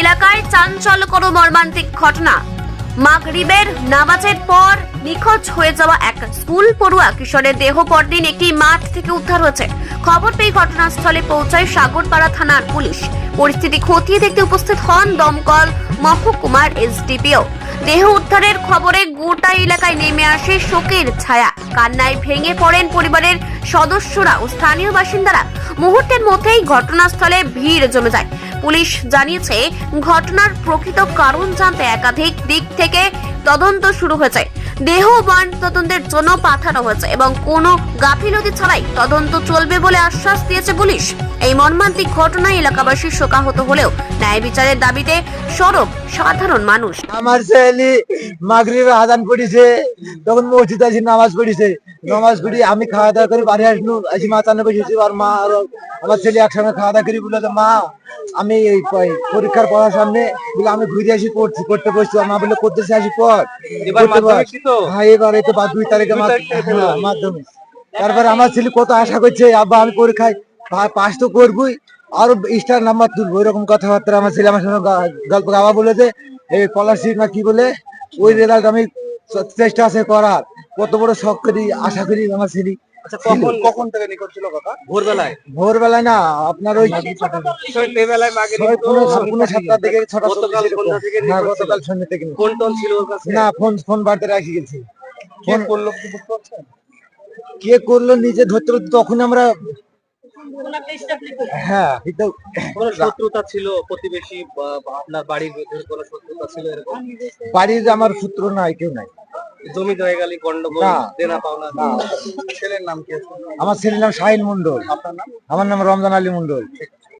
এলাকায় চাঞ্চল্যকর মর্মান্তিক ঘটনা। মাগরিবের নামাজের পর নিখোঁজ হয়ে যাওয়া এক স্কুল পড়ুয়া কিশোরের দেহ পরদিন একটি মাঠ থেকে উদ্ধার হয়েছে। খবর পেয়ে ঘটনাস্থলে পৌঁছায় সাগরপাড়া থানার পুলিশ। পরিস্থিতি খতিয়ে দেখতে উপস্থিত হন দমকল মহকুমার এসডিপিও। দেহ উদ্ধারের খবরে গোটা এলাকায় নেমে আসে শোকের ছায়া। কান্নায় ভেঙে পড়েন পরিবারের সদস্যরা ও স্থানীয় বাসিন্দারা। মুহূর্তের মধ্যেই ঘটনাস্থলে ভিড় জমে যায়। পুলিশ জানিয়েছে, ঘটনার প্রকৃত কারণ জানতে একাধিক দিক থেকে তদন্ত শুরু হয়েছে। দেহ বান তদন্তের জন্য পাঠানো হয়েছে এবং কোনো গাফিলতি ছাড়াই তদন্ত চলবে বলে আশ্বাস দিয়েছে পুলিশ। এই মর্মান্তিক ঘটনায় এলাকাবাসী শোকাহত হলেও ন্যায় বিচারের দাবিতে সরব সাধারণ মানুষ। আমার ছেলে মাগরিবে আজান পড়িছে, তখন মসজিদ আছি নামাজ পড়িছে। নামাজ পড়ি, আমি খাওয়া দাওয়া করে বাড়ি আসলু আছি মা চানে বসেছি, আর মা আর আমার ছেলে একসঙ্গে খাওয়া দাওয়া করি বলে মা আমি এই পরীক্ষার পড়ার সামনে বলে আমি ঘুরে আসি পড়ছি করতে বসছি। আর মা বলে করতেছি আসি পর? হ্যাঁ এবার এই তো দুই তারিখে মাধ্য- তারিখ থেকে হ্যাঁ, মাধ্যমিক। তারপরে আমার ছেলে কত আশা করছে আব্বা আমি পরীক্ষায় পাস তো করবই আরও স্টার নাম্বার তুলবো। এরকম কথাবার্তা আমার ছেলে আমার সঙ্গে গল্প গাওয়া বলেছে এই স্কলারশিপ না কি বলে ওই রেজাল্ট আমি চেষ্টা আছে করার। কত বড় শখ করি আশা করি আমার ছেলে। আচ্ছা কখন কখন থেকে নিখোঁজ ছিল কথা ভোরবেলায়? ভোরবেলায় না আপনার ওই সন্ধ্যেবেলায় মাকে পনেরো পনেরো সাতটার দিকে ছটা গতকাল সন্ধ্যা থেকে গতকাল সন্ধ্যা থেকে ফোন টোন ছিল ওর কাছে? না ফোন ফোন বাড়িতে রাখি গেছি। কে করল কি বুঝতে পারছেন কে করল নিজে ধরতে তখন আমরা হ্যাঁ কিন্তু কোনো শত্রুতা ছিল? প্রতিবেশী আপনার বাড়ির ভিতরে কোনো শত্রুতা ছিল এরকম? বাড়ির আমার সূত্র নাই কেউ নাই। জমি জায়গালি গন্ডগোল দেনা পাওনা। না। ছেলের নাম কি আছে? আমার ছেলের নাম শাহিন মন্ডল আপনার নাম? আমার নাম রমজান আলী মন্ডল